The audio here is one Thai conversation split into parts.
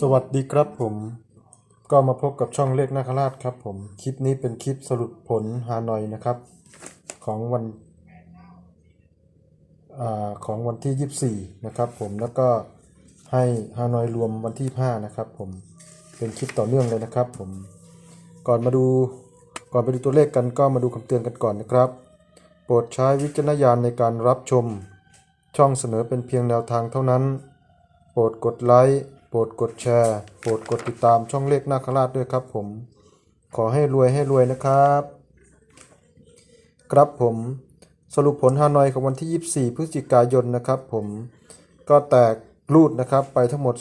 สวัสดีครับผม ก็มาพบกับช่องเลขนาคราชครับผม คลิปนี้เป็นคลิปสรุปผลฮานอยนะครับ ของวันอของวันที่ 24 นะครับผมแล้วก็ให้ฮานอยรวมวันที่ 5 นะครับผมเป็นคลิปต่อเนื่องเลยนะครับผมก่อนมาดูก่อนไปดูตัวเลขกันก็มาดูคำเตือนกันก่อนนะครับ โปรดใช้วิจารณญาณในการรับชม ช่องเสนอเป็นเพียงแนวทางเท่านั้น โปรดกดไลค์ โปรดกดแชร์ โปรดกดติดตามช่องเลขนาคราชด้วยครับผม ขอให้รวยให้รวยนะครับ ครับผมสรุปผลฮานอยของวันที่ 24 พฤศจิกายนนะครับผมก็แตกรูดนะครับไปทั้งหมด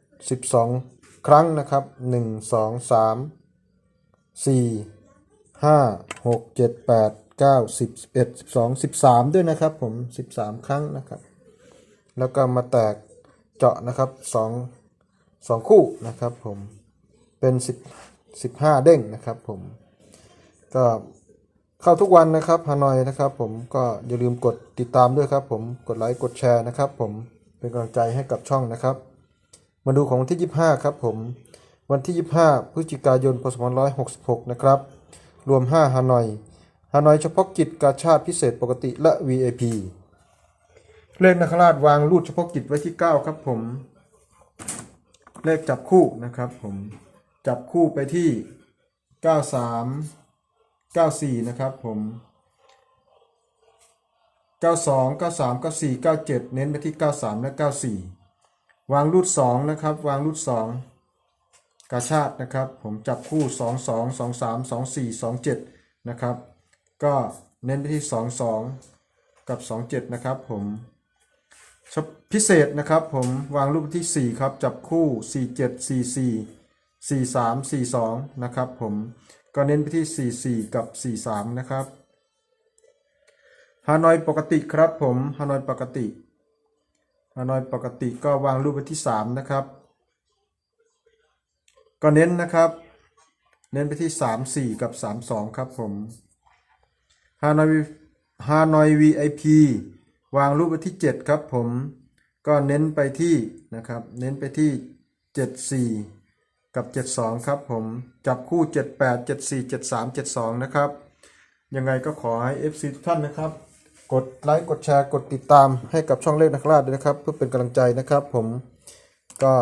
10 12 ครั้งนะครับ 1 2 3 4 5 6 7 8 9 10 11 12 13 ด้วยนะครับผม 13 ครั้งนะครับ แล้วก็มาแตก เจาะนะครับสองสองคู่นะครับผมเป็นสิบสิบห้าเด้งนะครับผมก็เข้าทุกวันนะครับฮานอยนะครับ ผมก็อย่าลืมกดติดตามด้วยครับ ผมกดไลค์กดแชร์นะครับ ผมเป็นกำลังใจให้กับช่องนะครับ มาดูของวันที่ 25 ครับผม วันที่ 25 พฤศจิกายนพศ2566 นะครับ รวม 5 ฮานอย ฮานอยเฉพาะกิจกาชาติพิเศษปกติและ VIP เลขนักราชวางรูดเฉพาะกิจไว้ที่9ครับผม เลขจับคู่นะครับผม จับคู่ไปที่93 94นะครับผม92 93 94 97เน้นไปที่93และ94วางรูด2นะครับ วางรูด2กาชาตินะครับ ผมจับคู่2 2 2 3 2 4 2 7นะครับ ก็เน้นไปที่2 2กับ 2 7 นะครับผม ชพิเศษนะครับผมวางรูปที่ 4 ครับ จับคู่ 4 7 4 4 4 3 4 2 นะครับผมก็เน้นไปที่ 4 4 กับ 4 3 นะครับฮานอยปกติครับผมฮานอยปกติฮานอยปกติก็วางรูปไว้ที่ 3 นะครับ ก็เน้นนะครับ เน้นไปที่ 3 4 กับ 3 2 ครับผมฮานอยฮานอย VIP วางรูปไว้ที่ 7 ครับผมก็เน้นไปที่นะครับ เน้นไปที่ 74 กับ 72 ครับผมจับคู่ 78 74 73 72 นะครับ ยังไงก็ขอให้ FC ทุกท่านนะครับ กดไลค์กดแชร์กดติดตามให้กับช่องเลขนักราด้วยนะครับ เพื่อเป็นกำลังใจนะครับผมก็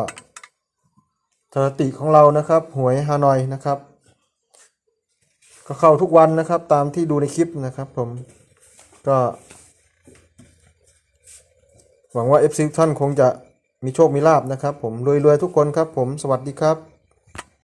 สถิติของเรานะครับ หวยฮานอยนะครับ ก็เข้าทุกวันนะครับตามที่ดูในคลิปนะครับผมก็ หวังว่า FC ทุกท่านคงจะมีโชคมีลาบนะครับ ผมรวยๆทุกคนครับ ผมสวัสดีครับ